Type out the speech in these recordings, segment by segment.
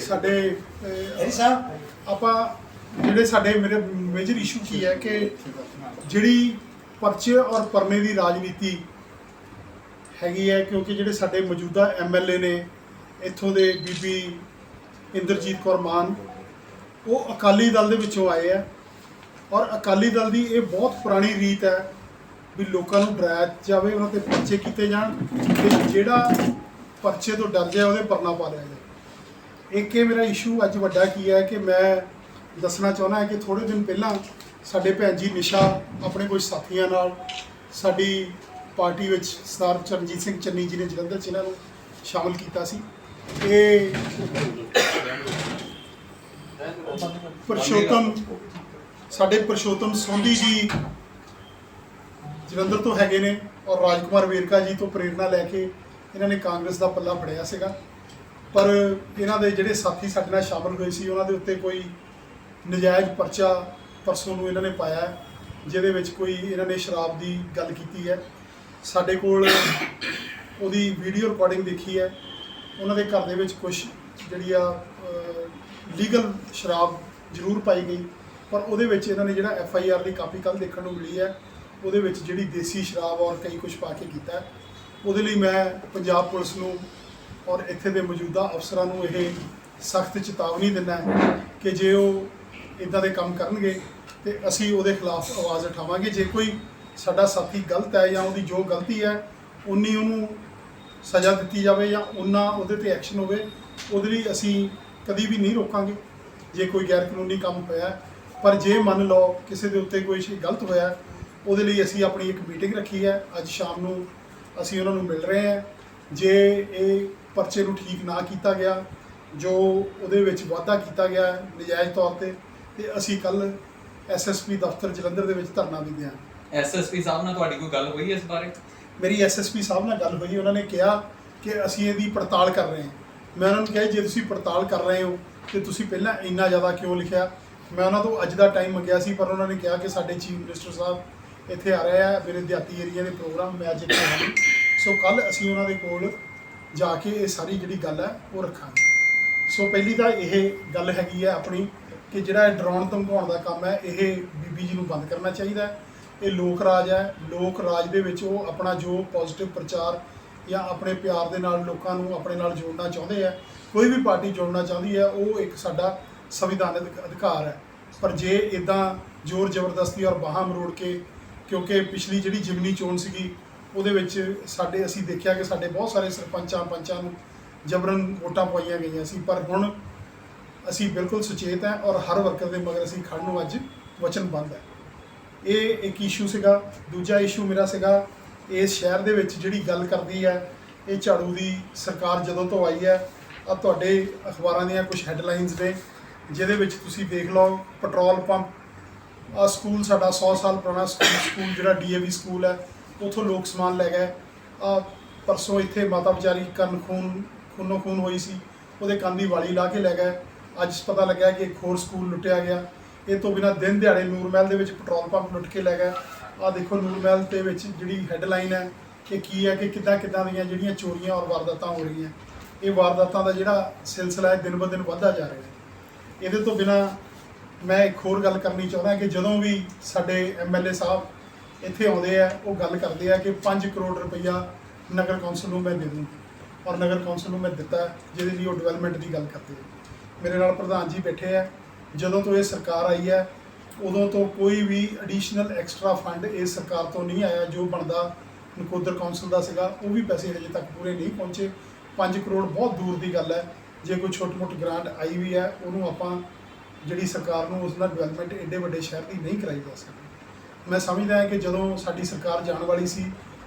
ਸਾਡੇ ਅਹ, ਸਾਹਿਬ ਆਪਾਂ ਜਿਹੜੇ ਸਾਡੇ ਮੇਰੇ ਮੇਜਰ ਇਸ਼ੂ ਕੀ ਹੈ ਕਿ ਜਿਹੜੀ ਪਰਚੇ ਔਰ ਪਰਨੇ ਦੀ ਰਾਜਨੀਤੀ ਹੈਗੀ ਹੈ ਕਿਉਂਕਿ ਜਿਹੜੇ ਸਾਡੇ ਮੌਜੂਦਾ ਐਮਐਲਏ ਨੇ ਇੱਥੋਂ ਦੇ ਬੀਬੀ ਇੰਦਰਜੀਤ ਕੌਰ ਮਾਨ ਉਹ ਅਕਾਲੀ ਦਲ ਦੇ ਵਿੱਚੋਂ ਆਏ ਆ ਔਰ ਅਕਾਲੀ ਦਲ ਦੀ ਇਹ ਬਹੁਤ ਪੁਰਾਣੀ ਰੀਤ ਹੈ ਵੀ ਲੋਕਾਂ ਨੂੰ ਡਰਾਇਆ ਜਾਵੇ ਉਹਨਾਂ ਤੇ ਪਰਚੇ ਕੀਤੇ ਜਾਣ ਤੇ ਜਿਹੜਾ ਪਰਚੇ ਤੋਂ ਡਰ ਜਾਏ ਉਹਦੇ ਪਰਨਾ ਪਾ ਲਿਆ ਜਾਏ ਇੱਕ ਇਹ ਮੇਰਾ ਇਸ਼ੂ ਅੱਜ ਵੱਡਾ ਕੀ ਹੈ ਕਿ ਮੈਂ ਦੱਸਣਾ ਚਾਹੁੰਦਾ ਹਾਂ ਕਿ ਥੋੜੇ ਦਿਨ ਪਹਿਲਾਂ ਸਾਡੇ ਭੈਣ ਜੀ ਨਿਸ਼ਾ ਆਪਣੇ ਕੁਝ ਸਾਥੀਆਂ ਨਾਲ ਸਾਡੀ ਪਾਰਟੀ ਵਿੱਚ ਸਰਦਾਰ ਚਰਨਜੀਤ ਸਿੰਘ ਚੰਨੀ ਜੀ ਨੇ ਜਲੰਧਰ 'ਚ ਨੂੰ ਸ਼ਾਮਲ ਕੀਤਾ ਸੀ। ਇਹ ਪਰਸ਼ੋਤਮ, ਸਾਡੇ ਪਰਸ਼ੋਤਮ ਸੋਂਧੀ ਜੀ ਜਲੰਧਰ ਤੋਂ ਹੈਗੇ ਨੇ ਔਰ ਰਾਜਕੁਮਾਰ ਵੇਰਕਾ ਜੀ ਤੋਂ ਪ੍ਰੇਰਣਾ ਲੈ ਕੇ ਇਹਨਾਂ ਨੇ ਕਾਂਗਰਸ ਦਾ ਪੱਲਾ ਫੜਿਆ ਸੀਗਾ। ਪਰ ਇਹਨਾਂ ਦੇ ਜਿਹੜੇ ਸਾਥੀ ਸਾਡੇ ਨਾਲ ਸ਼ਾਮਲ ਹੋਏ ਸੀ, ਉਹਨਾਂ ਦੇ ਉੱਤੇ ਕੋਈ ਨਜਾਇਜ਼ ਪਰਚਾ ਪਰਸੋਂ ਨੂੰ ਇਹਨਾਂ ਨੇ ਪਾਇਆ ਜਿਹਦੇ ਵਿੱਚ ਕੋਈ ਇਹਨਾਂ ਨੇ ਸ਼ਰਾਬ ਦੀ ਗੱਲ ਕੀਤੀ ਹੈ। ਸਾਡੇ ਕੋਲ ਉਹਦੀ ਵੀਡੀਓ ਰਿਕਾਰਡਿੰਗ ਦੇਖੀ ਹੈ। ਉਹਨਾਂ ਦੇ ਘਰ ਦੇ ਵਿੱਚ ਕੁਝ ਜਿਹੜੀ ਆ ਲੀਗਲ ਸ਼ਰਾਬ ਜ਼ਰੂਰ ਪਾਈ ਗਈ, ਪਰ ਉਹਦੇ ਵਿੱਚ ਇਹਨਾਂ ਨੇ ਜਿਹੜਾ ਐਫ ਆਈ ਆਰ ਦੀ ਕਾਪੀ ਕੱਲ ਦੇਖਣ ਨੂੰ ਮਿਲੀ ਹੈ, ਉਹਦੇ ਵਿੱਚ ਜਿਹੜੀ ਦੇਸੀ ਸ਼ਰਾਬ ਔਰ ਕਈ ਕੁਝ ਪਾ ਕੇ ਕੀਤਾ ਉਹਦੇ ਲਈ ਮੈਂ ਪੰਜਾਬ ਪੁਲਿਸ ਨੂੰ ਔਰ ਇੱਥੇ ਦੇ ਮੌਜੂਦਾ ਅਫਸਰਾਂ ਨੂੰ ਇਹ ਸਖਤ ਚੇਤਾਵਨੀ ਦਿੰਦਾ ਕਿ ਜੇ ਉਹ ਇਦਾਂ ਦੇ ਕੰਮ ਕਰਨਗੇ ਤੇ ਅਸੀਂ ਉਹਦੇ ਖਿਲਾਫ ਆਵਾਜ਼ ਉਠਾਵਾਂਗੇ। ਜੇ ਕੋਈ ਸਾਡਾ ਸਾਥੀ ਗਲਤ ਹੈ ਜਾਂ ਉਹਦੀ ਜੋ ਗਲਤੀ ਹੈ, ਉਨੀ ਉਹਨੂੰ ਸਜ਼ਾ ਦਿੱਤੀ ਜਾਵੇ ਜਾਂ ਉਹਨਾਂ ਉਹਦੇ ਤੇ ਐਕਸ਼ਨ ਹੋਵੇ, ਉਹਦੇ ਲਈ ਅਸੀਂ ਕਦੀ ਵੀ ਨਹੀਂ ਰੋਕਾਂਗੇ। ਜੇ ਕੋਈ ਗੈਰ ਕਾਨੂੰਨੀ ਕੰਮ ਹੋਇਆ ਪਰ ਜੇ ਮੰਨ ਲਓ ਕਿਸੇ ਦੇ ਉੱਤੇ ਕੋਈ ਚੀਜ਼ ਗਲਤ ਹੋਇਆ, ਉਹਦੇ ਲਈ ਅਸੀਂ ਆਪਣੀ ਇੱਕ ਮੀਟਿੰਗ ਰੱਖੀ ਹੈ। ਅੱਜ ਸ਼ਾਮ ਨੂੰ ਅਸੀਂ ਉਹਨਾਂ ਨੂੰ ਮਿਲ ਰਹੇ ਹਾਂ। ਜੇ ਇਹ ਪਰਚੇ ਨੂੰ ਠੀਕ ਨਾ ਕੀਤਾ ਗਿਆ ਜੋ ਉਹਦੇ ਵਿੱਚ ਵਾਅਦਾ ਕੀਤਾ ਗਿਆ ਹੈ, ਨਜਾਇਜ਼ ਤੌਰ ਤੇ ਤੇ ਅਸੀਂ ਕੱਲ ਐਸਐਸਪੀ ਦਫ਼ਤਰ ਜਲੰਧਰ ਦੇ ਵਿੱਚ ਧਰਨਾ ਵੀ ਦਿਆਂਗੇ। ਐਸਐਸਪੀ ਸਾਹਿਬ ਨਾਲ ਤੁਹਾਡੀ ਕੋਈ ਗੱਲ ਹੋਈ ਇਸ ਬਾਰੇ? ਮੇਰੀ ਐਸਐਸਪੀ ਸਾਹਿਬ ਨਾਲ ਗੱਲ ਹੋਈ ਉਹਨਾਂ ਨੇ ਕਿਹਾ ਕਿ ਅਸੀਂ ਇਹਦੀ ਪੜਤਾਲ ਕਰ ਰਹੇ ਹਾਂ। ਮੈਂ ਉਹਨਾਂ ਨੂੰ ਕਿਹਾ ਜੇ ਤੁਸੀਂ ਪੜਤਾਲ ਕਰ ਰਹੇ ਹੋ ਤੇ ਤੁਸੀਂ ਪਹਿਲਾਂ ਇੰਨਾ ਜ਼ਿਆਦਾ ਕਿਉਂ ਲਿਖਿਆ? ਮੈਂ ਉਹਨਾਂ ਤੋਂ ਅੱਜ ਦਾ ਟਾਈਮ ਮੰਗਿਆ ਸੀ ਪਰ ਉਹਨਾਂ ਨੇ ਕਿਹਾ ਕਿ ਸਾਡੇ ਚੀਫ ਮਿਨਿਸਟਰ ਸਾਹਿਬ ਇੱਥੇ ਆ ਰਹੇ ਆ ਮੇਰੇ ਦਿਹਾਤੀ ਏਰੀਆ ਦੇ ਪ੍ਰੋਗਰਾਮ ਮੈਂ ਅੱਜ ਇੱਥੇ ਨਹੀਂ ਸੋ ਕੱਲ ਅਸੀਂ ਉਹਨਾਂ ਦੇ ਕੋਲ ਜਾ ਕੇ ਇਹ ਸਾਰੀ ਜਿਹੜੀ ਗੱਲ ਹੈ ਉਹ ਰੱਖਾਂਗੇ। ਸੋ ਪਹਿਲੀ ਤਾਂ ਇਹ ਗੱਲ ਹੈਗੀ ਹੈ ਆਪਣੀ ਕਿ ਜਿਹੜਾ ਇਹ ਡਰਾਉਣ ਧਮਕਾਉਣ ਦਾ ਕੰਮ ਹੈ, ਇਹ ਬੀਬੀ ਜੀ ਨੂੰ ਬੰਦ ਕਰਨਾ ਚਾਹੀਦਾ ਹੈ। ਇਹ ਲੋਕ ਰਾਜ ਹੈ, ਲੋਕ ਰਾਜ ਦੇ ਵਿੱਚ ਉਹ ਆਪਣਾ ਜੋ ਪੋਜ਼ਿਟਿਵ ਪ੍ਰਚਾਰ ਜਾਂ ਆਪਣੇ ਪਿਆਰ ਦੇ ਨਾਲ ਲੋਕਾਂ ਨੂੰ ਆਪਣੇ ਨਾਲ ਜੋੜਨਾ ਚਾਹੁੰਦੇ ਆ, ਕੋਈ ਵੀ ਪਾਰਟੀ ਜੋੜਨਾ ਚਾਹੁੰਦੀ ਹੈ, ਉਹ ਇੱਕ ਸਾਡਾ ਸੰਵਿਧਾਨਕ ਅਧਿਕਾਰ ਹੈ। ਪਰ ਜੇ ਇਦਾਂ ਜ਼ੋਰ ਜ਼ਬਰਦਸਤੀ ਔਰ ਬਾਹਾਂ ਮਰੋੜ ਕੇ, ਕਿਉਂਕਿ ਪਿਛਲੀ ਜਿਹੜੀ ਜਿਮਨੀ ਚੋਣ ਸੀਗੀ ਉਹਦੇ ਵਿੱਚ ਸਾਡੇ ਅਸੀਂ ਦੇਖਿਆ ਕਿ ਸਾਡੇ ਬਹੁਤ ਸਾਰੇ ਸਰਪੰਚਾਂ ਪੰਚਾਂ ਨੂੰ ਜਬਰਨ ਵੋਟਾਂ ਪਵਾਈਆਂ ਗਈਆਂ ਸੀ, ਪਰ ਹੁਣ ਅਸੀਂ ਬਿਲਕੁਲ ਸੁਚੇਤ ਹਾਂ ਔਰ ਹਰ ਵਰਕਰ ਦੇ ਮਗਰ ਅਸੀਂ ਖੜਨ ਨੂੰ ਅੱਜ ਵਚਨਬੱਧ ਹੈ। ਇਹ ਇੱਕ ਇਸ਼ੂ ਸੀਗਾ। ਦੂਜਾ ਇਸ਼ੂ ਮੇਰਾ ਸੀਗਾ, ਇਸ ਸ਼ਹਿਰ ਦੇ ਵਿੱਚ ਜਿਹੜੀ ਗੱਲ ਕਰਦੀ ਹੈ, ਇਹ ਝਾੜੂ ਦੀ ਸਰਕਾਰ ਜਦੋਂ ਤੋਂ ਆਈ ਹੈ ਆ ਤੁਹਾਡੇ ਅਖਬਾਰਾਂ ਦੀਆਂ ਕੁਝ ਹੈਡਲਾਈਨਸ ਨੇ, ਜਿਹਦੇ ਵਿੱਚ ਤੁਸੀਂ ਦੇਖ ਲਓ, ਪੈਟਰੋਲ ਪੰਪ ਆ ਸਕੂਲ ਸਾਡਾ 100 ਸਾਲ ਪੁਰਾਣਾ ਸਕੂਲ ਸਕੂਲ ਜਿਹੜਾ ਡੀਏਵੀ ਸਕੂਲ ਹੈ ਉਥੋਂ ਲੋਕ ਸਮਾਨ ਲੈ ਗਏ। ਆ ਪਰਸੋਂ ਇੱਥੇ ਮਾਤਾ ਵਿਚਾਰੀ ਕੰਨ ਖੂਨ, ਖੂਨੋ ਖੂਨ ਹੋਈ ਸੀ। ਉਹਦੇ ਕੰਨ ਦੀ ਵਾਲੀ ਲਾ ਕੇ ਲੈ ਗਏ। ਅੱਜ ਪਤਾ ਲੱਗਿਆ ਕਿ ਇੱਕ ਹੋਰ ਸਕੂਲ ਲੁੱਟਿਆ ਗਿਆ। ਇਹ ਤੋਂ ਬਿਨਾਂ ਦਿਨ ਦਿਹਾੜੇ ਨੂਰਮਹਿਲ ਦੇ ਵਿੱਚ ਪੈਟਰੋਲ ਪੰਪ ਲੁੱਟ ਕੇ ਲੈ ਗਏ। ਆ ਦੇਖੋ ਨੂਰਮਹਿਲ ਦੇ ਵਿੱਚ ਜਿਹੜੀ ਹੈਡਲਾਈਨ ਹੈ ਕਿ ਕੀ ਹੈ, ਕਿ ਕਿੱਦਾਂ ਕਿੱਦਾਂ ਦੀਆਂ ਜਿਹੜੀਆਂ ਚੋਰੀਆਂ ਔਰ ਵਾਰਦਾਤਾਂ ਹੋ ਰਹੀਆਂ। ਇਹ ਵਾਰਦਾਤਾਂ ਦਾ ਜਿਹੜਾ ਸਿਲਸਿਲਾ ਹੈ, ਦਿਨ ਬ ਦਿਨ ਵੱਧਦਾ ਜਾ ਰਿਹਾ ਹੈ। ਇਹਦੇ ਤੋਂ ਬਿਨਾ ਮੈਂ ਇੱਕ ਹੋਰ ਗੱਲ ਕਰਨੀ ਚਾਹੁੰਦਾ ਕਿ ਜਦੋਂ ਵੀ ਸਾਡੇ ਐਮਐਲਏ ਸਾਹਿਬ ਇੱਥੇ ਆਉਂਦੇ ਆ, ਉਹ ਗੱਲ ਕਰਦੇ ਆ ਕਿ 5 ਕਰੋੜ ਰੁਪਈਆ ਨਗਰ ਕੌਂਸਲ ਨੂੰ ਮੈਂ ਦੇ ਦੂੰ ਔਰ ਨਗਰ ਕੌਂਸਲ ਨੂੰ ਮੈਂ ਦਿੱਤਾ, ਜਿਹਦੇ ਲਈ ਉਹ ਡਿਵੈਲਪਮੈਂਟ ਦੀ ਗੱਲ ਕਰਦੇ ਆ। ਮੇਰੇ ਨਾਲ ਪ੍ਰਧਾਨ ਜੀ ਬੈਠੇ ਆ। ਜਦੋਂ ਤੋਂ ਇਹ ਸਰਕਾਰ ਆਈ ਹੈ ਉਦੋਂ ਤੋਂ ਕੋਈ ਵੀ ਐਡੀਸ਼ਨਲ ਐਕਸਟਰਾ ਫੰਡ ਇਸ ਸਰਕਾਰ ਤੋਂ ਨਹੀਂ ਆਇਆ, ਜੋ ਬਣਦਾ ਨਕੋਦਰ ਕੌਂਸਲ ਦਾ ਸੀਗਾ, ਉਹ ਵੀ ਪੈਸੇ ਹਜੇ ਤੱਕ ਪੂਰੇ ਨਹੀਂ ਪਹੁੰਚੇ। 5 ਕਰੋੜ ਬਹੁਤ ਦੂਰ ਦੀ ਗੱਲ ਹੈ। ਜੇ ਕੋਈ ਛੋਟੀ ਮੋਟੀ ਗ੍ਰਾਂਟ ਆਈ ਵੀ ਹੈ, ਉਹਨੂੰ ਆਪਾਂ ਜਿਹੜੀ ਸਰਕਾਰ ਨੂੰ ਉਸ ਨਾਲ ਡਿਵੈਲਪਮੈਂਟ ਐਡੇ ਵੱਡੇ ਸ਼ਹਿਰ ਦੀ ਨਹੀਂ ਕਰਾਈ ਜਾ ਸਕਦੀ। ਮੈਂ ਸਮਝਦਾ ਹਾਂ ਕਿ ਜਦੋਂ ਸਾਡੀ ਸਰਕਾਰ ਜਾਣ ਵਾਲੀ ਸੀ,